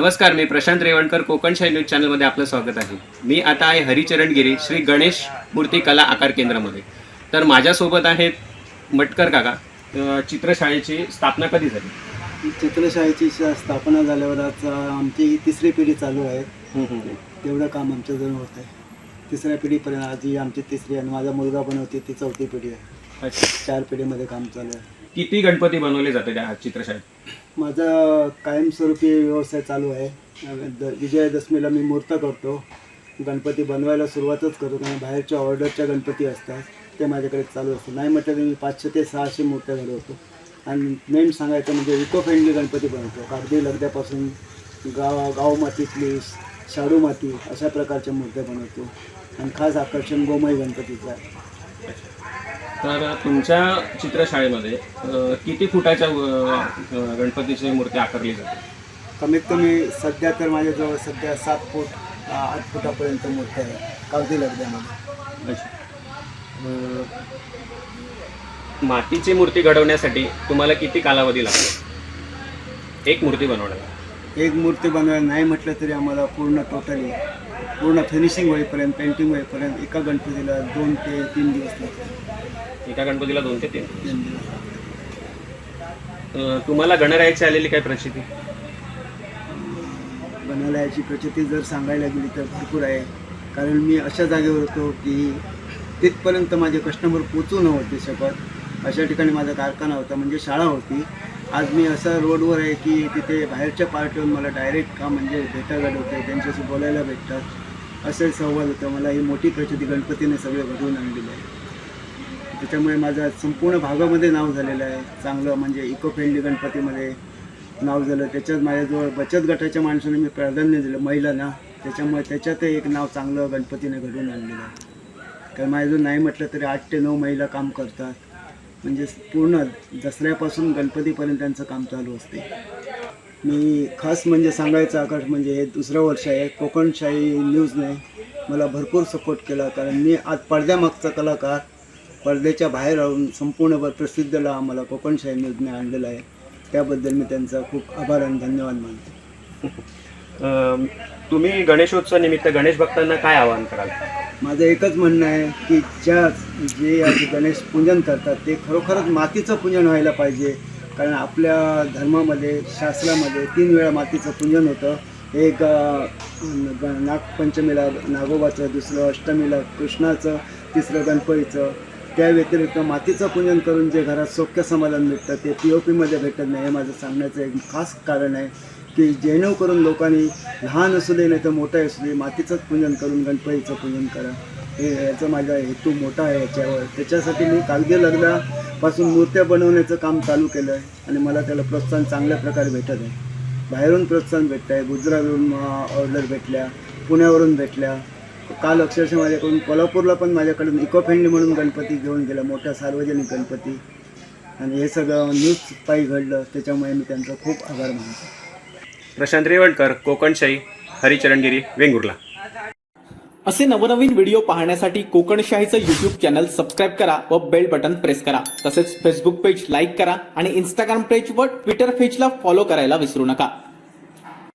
नमस्कार मी प्रशांत रेवणकर कोकण शाही न्यूज चॅनलमध्ये आपलं स्वागत आहे. मी आता आहे हरिचरण गिरी श्री गणेश मूर्ती कला आकार केंद्रामध्ये. तर माझ्यासोबत आहेत मटकर काका. अं, चित्रशाळेची स्थापना कधी झाली? चित्रशाळेची श- स्थापना झाल्यावर आज आमची ही तिसरी पिढी चालू आहे. तेवढं काम आमच्याजवळ होत आहे. तिसऱ्या पिढीपर्यंत आज ही आमची तिसरी आणि माझा मुलगा पण होती ती चौथी पिढी आहे. अच्छा. चार पिढीमध्ये काम चालू आहे. किती गणपती बनवले जाते त्या चित्रशाळेत? माझा कायमस्वरूपी व्यवसाय चालू आहे. द विजयादशमीला मी मूर्त करतो. गणपती बनवायला सुरुवातच करतो. कारण बाहेरच्या ऑर्डरच्या गणपती असतात. ते माझ्याकडे चालू असतं नाही म्हटलं तर मी पाचशे ते सहाशे मूर्त्या घडवतो. आणि मेन सांगायचं म्हणजे इको फ्रेंडली गणपती बनवतो. कागदी लगद्यापासून गाव गाव मातीतली शाडू माती अशा प्रकारच्या मूर्त्या बनवतो. आणि खास आकर्षण गोमय गणपतीचं. आहे तर तुमच्या चित्रशाळेमध्ये किती फुटाच्या गणपतीची मूर्ती आकारली जाते? कमीत कमी सध्या तर माझ्याजवळ सध्या सात फूट आठ फुटापर्यंत मूर्ती आहे. लगद्यामध्ये. अच्छा. मातीची मूर्ती घडवण्यासाठी तुम्हाला किती कालावधी लागतो? एक मूर्ती बनवण्याला. एक मूर्ती बनवायला नाही म्हटलं तरी आम्हाला पूर्ण टोटली पूर्ण फिनिशिंग होईपर्यंत पेंटिंग होईपर्यंत एका गणपतीला दोन ते तीन दिवस लागतात. एका गणपतीला दोन ते तीन तीन दिवस. अं, तुम्हाला गणरायाची आलेली काय प्रचिती? बनायला याची प्रचिती जर सांगायला गेली तर भरपूर आहे. कारण मी अशा जागेवर होतो की तिथपर्यंत माझे कस्टमर पोचू नव्हते शकत अशा ठिकाणी माझा कारखाना होता म्हणजे शाळा होती. आज मी असा रोडवर आहे की तिथे बाहेरच्या पार्टीवर मला डायरेक्ट का म्हणजे भेटायला होते त्यांच्याशी बोलायला भेटतात. असे संवाद होतं. मला ही मोठी प्रचिती गणपतीने सगळे घडवून आणलेलं आहे. त्याच्यामुळे माझं संपूर्ण भागामध्ये नाव झालेलं आहे. चांगलं म्हणजे इको फ्रेंडली गणपतीमध्ये नाव झालं. त्याच्यात माझ्याजवळ बचत गटाच्या माणसाने मी प्राधान्य दिलं महिलांना. त्याच्यामुळे त्याच्यात एक नाव चांगलं गणपतीने घडवून आणलेलं आहे. कारण माझ्याजवळ नाही म्हटलं तरी आठ ते नऊ महिला काम करतात. म्हणजे पूर्ण दसऱ्यापासून गणपतीपर्यंत त्यांचं काम चालू असते. मी खास म्हणजे सांगायचं आकाश म्हणजे हे दुसरं वर्ष आहे. कोकणशाही न्यूजने मला भरपूर सपोर्ट केला. कारण मी आज पडद्यामागचा कलाकार. पडद्याच्या बाहेर राहून संपूर्णभर प्रसिद्धला आम्हाला कोकणशाही न्यूजने आणलेला आहे. त्याबद्दल मी त्यांचा खूप आभार आणि धन्यवाद मानतो. तुम्ही गणेशोत्सव निमित्त गणेश भक्तांना काय आवाहन कराल? माझं एकच म्हणणं आहे की ज्या जे गणेश पूजन करतात ते खरोखरच मातीचं पूजन व्हायला पाहिजे. कारण आपल्या धर्मामध्ये शास्त्रामध्ये तीन वेळा मातीचं पूजन होतं. एक ग- नागपंचमीला नागोबाचं दुसरं अष्टमीला कृष्णाचं तिसरं गणपतीचं. त्या व्यतिरिक्त मातीचं पूजन करून जे घरात सौख्य समाधान भेटतं ते पी ओ पीमध्ये भेटत नाही हे माझं सांगण्याचं एक खास कारण आहे. की जेणेकरून लोकांनी लहान असू दे नाही तर मोठं असू दे मातीचंच पूजन करून गणपतीचं पूजन करा. हे याचा माझा हेतू मोठा आहे याच्यावर. त्याच्यासाठी मी कागदी लगदापासून मूर्त्या बनवण्याचं काम चालू केलं आहे आणि मला त्याला प्रोत्साहन चांगल्या प्रकारे भेटत आहे. बाहेरून प्रोत्साहन भेटतं आहे गुजरातवरून ऑर्डर भेटल्या पुण्यावरून भेटल्या. काल अक्षरशः माझ्याकडून कोल्हापूरला पण माझ्याकडून इको फ्रेंडली म्हणून गणपती घेऊन गेला मोठा सार्वजनिक गणपती. आणि हे सगळं न्यूज पायी घडलं त्याच्यामुळे मी त्यांचा खूप आभार मानतो. प्रशांत रेवणकर कोकणशाही हरिचरणगिरी वेंगुर्ला. असे नवनवीन व्हिडिओ पाहण्यासाठी कोकणशाहीचं युट्यूब चॅनल सबस्क्राईब करा व बेल बटन प्रेस करा. तसेच फेसबुक पेज लाईक करा आणि इंस्टाग्राम पेज व ट्विटर पेजला फॉलो करायला विसरू नका.